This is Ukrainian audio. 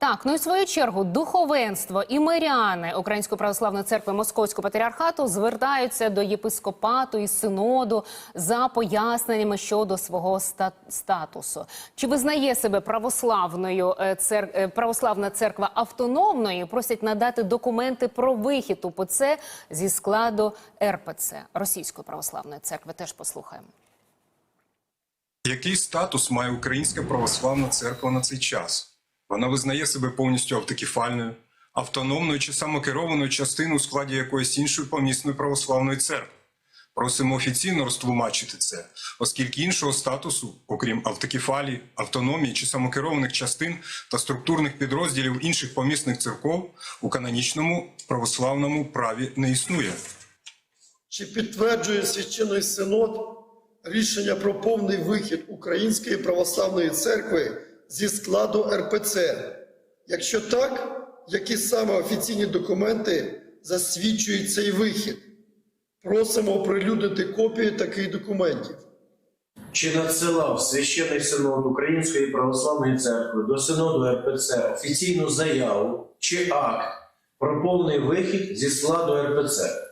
Так, ну і в свою чергу духовенство і миряни Української православної церкви Московського патріархату звертаються до єпископату і синоду за поясненнями щодо свого статусу. Чи визнає себе православною е, цер... е, православна церква автономною? Просять надати документи про вихід УПЦ зі складу РПЦ Російської православної церкви. Теж послухаємо. Який статус має Українська православна церква на цей час? Вона визнає себе повністю автокефальною, автономною чи самокерованою частиною у складі якоїсь іншої помісної православної церкви. Просимо офіційно розтлумачити це, оскільки іншого статусу, окрім автокефалії, автономії чи самокерованих частин та структурних підрозділів інших помісних церков у канонічному православному праві не існує. Чи підтверджує священний синод рішення про повний вихід Української православної церкви зі складу РПЦ? Якщо так, які саме офіційні документи засвідчують цей вихід? Просимо оприлюднити копії таких документів. Чи надсилав священний синод Української православної церкви до синоду РПЦ офіційну заяву чи акт про повний вихід зі складу РПЦ?